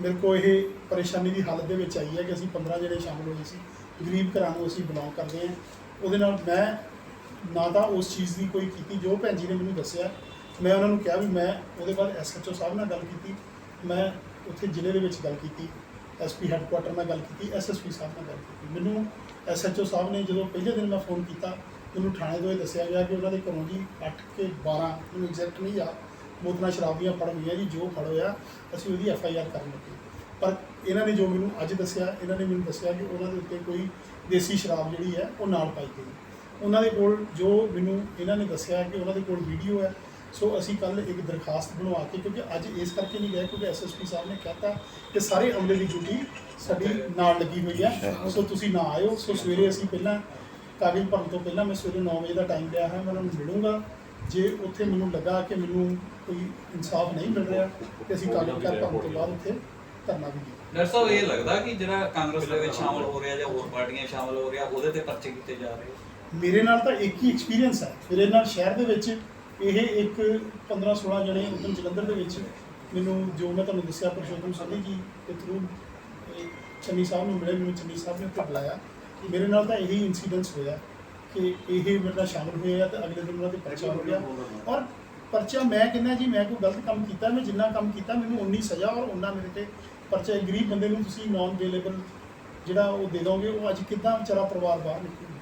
ਮੇਰੇ ਕੋ ਇਹ ਪਰੇਸ਼ਾਨੀ ਦੀ ਹਾਲਤ ਦੇ ਵਿੱਚ ਆਈ ਹੈ ਕਿ ਅਸੀਂ 15 ਜਿਹੜੇ ਸ਼ਾਮਲ ਹੋਏ ਸੀ, ਗਰੀਬ ਘਰਾਂ ਨੂੰ ਅਸੀਂ ਬਿਲੋਂਗ ਕਰਦੇ ਹਾਂ। ਉਹਦੇ ਨਾਲ ਮੈਂ ਨਾ ਤਾਂ ਉਸ ਚੀਜ਼ ਦੀ ਕੋਈ ਕੀਤੀ, ਜੋ ਭੈਣ ਜੀ ਨੇ ਮੈਨੂੰ ਦੱਸਿਆ। ਮੈਂ ਉਹਨਾਂ ਨੂੰ ਕਿਹਾ ਵੀ ਮੈਂ ਉਹਦੇ ਬਾਅਦ ਐਸਐਚਓ ਸਾਹਿਬ ਨਾਲ ਗੱਲ ਕੀਤੀ। ਮੈਂ ਉੱਥੇ ਜ਼ਿਲ੍ਹੇ ਦੇ ਵਿੱਚ ਗੱਲ ਕੀਤੀ ਐਸਪੀ ਹੈੱਡਕੁਆਟਰ ਨਾਲ ਗੱਲ ਕੀਤੀ ਐਸਐਸਪੀ ਸਾਹਿਬ ਨਾਲ ਗੱਲ ਕੀਤੀ। ਮੈਨੂੰ ਐਸਐਚਓ ਸਾਹਿਬ ਨੇ ਜਦੋਂ ਪਹਿਲੇ ਦਿਨ ਮੈਂ ਫੋਨ ਕੀਤਾ, ਮੈਨੂੰ ਥਾਣੇ ਤੋਂ ਇਹ ਦੱਸਿਆ ਗਿਆ ਕਿ ਉਹਨਾਂ ਦੇ ਘਰੋਂ ਜੀ 8 ਕੇ 12 ਮੈਨੂੰ ਐਗਜ਼ੈਕਟ ਨਹੀਂ ਯਾਦ ਬੋਤਲਾਂ ਸ਼ਰਾਬ ਦੀਆਂ ਫੜ ਹੋਈਆਂ ਜੀ, ਜੋ ਫੜ ਹੋਇਆ, ਅਸੀਂ ਉਹਦੀ ਐਫ ਆਈ ਆਰ ਕਰਨ ਲੱਗੇ। ਪਰ ਇਹਨਾਂ ਨੇ ਜੋ ਮੈਨੂੰ ਅੱਜ ਦੱਸਿਆ, ਇਹਨਾਂ ਨੇ ਮੈਨੂੰ ਦੱਸਿਆ ਕਿ ਉਹਨਾਂ ਦੇ ਉੱਤੇ ਕੋਈ ਦੇਸੀ ਸ਼ਰਾਬ ਜਿਹੜੀ ਹੈ, ਉਹ ਨਾਲ ਪਾਈ ਗਈ। ਉਹਨਾਂ ਦੇ ਕੋਲ ਜੋ ਮੈਨੂੰ ਇਹਨਾਂ ਨੇ ਦੱਸਿਆ ਕਿ ਉਹਨਾਂ ਦੇ ਕੋਲ ਵੀਡੀਓ ਹੈ, ਸੋ ਅਸੀਂ ਕੱਲ ਇੱਕ ਦਰਖਾਸਤ ਬਣਵਾ ਕੇ, ਕਿਉਂਕਿ ਅੱਜ ਇਸ ਕਰਕੇ ਨਹੀਂ ਗਏ, ਕਿਉਂਕਿ ਐਸਐਸਪੀ ਸਾਹਿਬ ਨੇ ਕਹਿਤਾ ਕਿ ਸਾਰੇ ਅਮਲੇ ਦੀ ਡਿਊਟੀ ਸਾਡੀ ਨਾਲ ਲੱਗੀ ਹੋਈ ਹੈ। ਸੋ ਤੁਸੀਂ ਨਾ ਆਇਓ। ਸੋ ਸਵੇਰੇ ਅਸੀਂ ਪਹਿਲਾਂ ਕਾਗਜ਼ ਭਰਨ ਤੋਂ ਪਹਿਲਾਂ ਮੈਂ ਸਵੇਰੇ 9 ਵਜੇ ਦਾ ਟਾਈਮ ਲਿਆ ਹੈ, ਮੈਂ ਉਹਨਾਂ ਨੂੰ ਮਿਲੂੰਗਾ। ਜੇ ਉੱਥੇ ਮੈਨੂੰ ਲੱਗਾ ਕਿ ਮੈਨੂੰ ਕੋਈ ਇਨਸਾਫ ਨਹੀਂ ਮਿਲ ਰਿਹਾ ਤੇ ਅਸੀਂ ਕਾਗਜ਼ ਕਰ ਭਰਨ ਤੋਂ ਬਾਅਦ ਉੱਥੇ ਧਰਨਾ ਵੀ ਦੇ ਡਾਕਟਰ ਸਾਹਿਬ ਇਹ ਲੱਗਦਾ ਕਿ ਜਿਹੜਾ ਕਾਂਗਰਸ ਦੇ ਵਿੱਚ ਸ਼ਾਮਲ ਹੋ ਰਿਹਾ ਜਾਂ ਹੋਰ ਪਾਰਟੀਆਂ ਸ਼ਾਮਲ ਹੋ ਰਿਹਾ ਉਹਦੇ ਤੇ ਪਰਚੇ ਕੀਤੇ ਜਾ ਰਹੇ ਮੇਰੇ ਨਾਲ ਤਾਂ ਇੱਕ ਹੀ ਐਕਸਪੀਰੀਅੰਸ ਹੈ। ਮੇਰੇ ਨਾਲ ਸ਼ਹਿਰ ਦੇ ਵਿੱਚ ਇਹ ਇੱਕ 15 16 ਜਣੇ ਉਦੋਂ ਜਲੰਧਰ ਦੇ ਵਿੱਚ ਮੈਨੂੰ ਜੋ ਮੈਂ ਤੁਹਾਨੂੰ ਦੱਸਿਆ ਪਰਸ਼ੋਤਮ ਸੰਧੀ ਜੀ ਦੇ ਥਰੂ ਚੰਨੀ ਸਾਹਿਬ ਨੂੰ ਮਿਲੇ ਮੈਨੂੰ ਚੰਨੀ ਸਾਹਿਬ ਨੇ ਬੁਲਾਇਆ। ਮੇਰੇ ਨਾਲ ਤਾਂ ਇਹੀ ਇਨਸੀਡੈਂਸ ਹੋਇਆ। ਕਿ ਇਹ ਮੇਰੇ ਨਾਲ ਸ਼ਾਮਲ ਹੋਏ ਆ ਤੇ ਅਗਲੇ ਦਿਨ ਉਹਨਾਂ ਤੇ ਪਰਚਾ ਹੋ ਗਿਆ। ਔਰ ਪਰਚਾ ਮੈਂ ਕਹਿੰਦਾ ਜੀ ਮੈਂ ਕੋਈ ਗਲਤ ਕੰਮ ਕੀਤਾ ਮੈਂ ਜਿੰਨਾ ਕੰਮ ਕੀਤਾ ਮੈਨੂੰ ਉਨੀ ਸਜ਼ਾ ਔਰ ਉਨਾ ਮੇਰੇ ਤੇ ਪਰਚਾ ਇੱਕ ਗਰੀਬ ਬੰਦੇ ਨੂੰ ਤੁਸੀਂ ਨਾਨ ਅਵੇਲੇਬਲ ਜਿਹੜਾ ਉਹ ਦੇ ਦੋਗੇ ਉਹ ਅੱਜ ਕਿੱਦਾਂ ਵਿਚਾਰਾ ਪਰਿਵਾਰ ਬਾਹਰ ਨਿਕਲੂਗਾ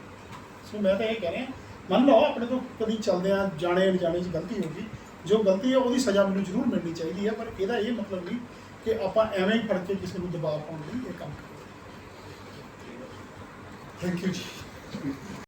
ਸੋ ਮੈਂ ਤਾਂ ਇਹ ਕਹਿ ਰਿਹਾ ਮੰਨ ਲਓ ਆਪਣੇ ਤੋਂ ਕਦੀ ਚੱਲਦੇ ਆ ਜਾਣੇ ਅਣਜਾਣੇ 'ਚ ਗਲਤੀ ਹੋ ਗਈ। ਜੋ ਗਲਤੀ ਹੈ ਉਹਦੀ ਸਜ਼ਾ ਮੈਨੂੰ ਜ਼ਰੂਰ ਮਿਲਣੀ ਚਾਹੀਦੀ ਹੈ ਪਰ ਇਹਦਾ ਇਹ ਮਤਲਬ ਨਹੀਂ ਕਿ ਆਪਾਂ ਐਵੇਂ ਹੀ ਫੜ ਕੇ ਕਿਸੇ ਨੂੰ ਦਬਾਅ ਪਾਉਣ ਲਈ ਇਹ ਕੰਮ ਕਰੀਏ ਥੈਂਕ ਯੂ ਜੀ।